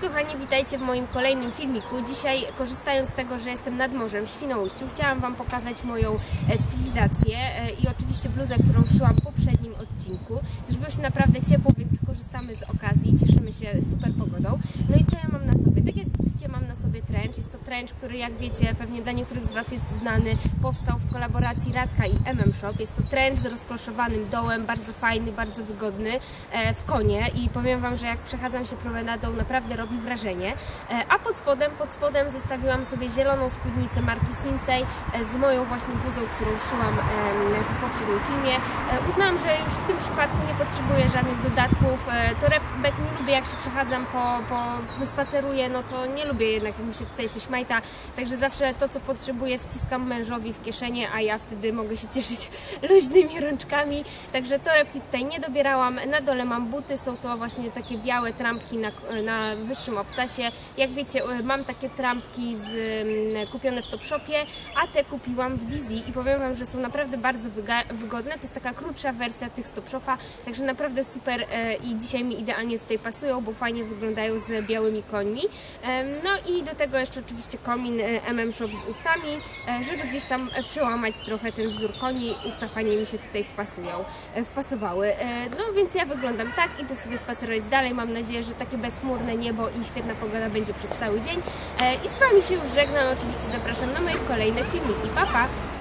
Kochani, witajcie w moim kolejnym filmiku. Dzisiaj korzystając z tego, że jestem nad morzem w Świnoujściu, chciałam Wam pokazać moją e, stylizację e, i oczywiście bluzę, którą szyłam w poprzednim odcinku. Zrobiło się naprawdę ciepło, więc korzystamy z okazji, cieszymy się super pogodą. No i co ja mam na sobie? Tak jak widzicie, mam na sobie trench. Który jak wiecie, pewnie dla niektórych z Was jest znany, powstał w kolaboracji Racka i MM Shop. Jest to trench z rozkloszowanym dołem, bardzo fajny, bardzo wygodny e, w konie i powiem Wam, że jak przechadzam się promenadą, naprawdę robi wrażenie. E, A pod spodem, pod spodem zestawiłam sobie zieloną spódnicę marki Sinsei z moją właśnie bluzą, którą szyłam w poprzednim filmie. E, Uznałam, że już w tym przypadku nie potrzebuję żadnych dodatków. Torebek nie lubię, jak się przechadzam po, po spaceruję, no to nie lubię jednak, jak mi się tutaj coś Także zawsze to, co potrzebuję, wciskam mężowi w kieszenie, a ja wtedy mogę się cieszyć luźnymi rączkami. Także torebki tutaj nie dobierałam. Na dole mam buty, są to właśnie takie białe trampki na, na wyższym obcasie. Jak wiecie, e, mam takie trampki z, mm, kupione w Topshopie, a te kupiłam w Dizzy i powiem Wam, że są naprawdę bardzo wygodne. To jest taka krótsza wersja tych z Topshopa, także naprawdę super e, i dzisiaj mi idealnie tutaj pasują, bo fajnie wyglądają z białymi końmi. No i do tego jeszcze oczywiście komin e, MM Shop z ustami, e, żeby gdzieś tam przełamać trochę ten wzór koni. Usta fajnie mi się tutaj wpasują, e, wpasowały. No więc ja wyglądam tak, idę sobie spacerować dalej. Mam nadzieję, że takie bezchmurne niebo i świetna pogoda będzie przez cały dzień. I z Wami się już żegnam. Oczywiście zapraszam na moje kolejne filmiki. Pa, pa!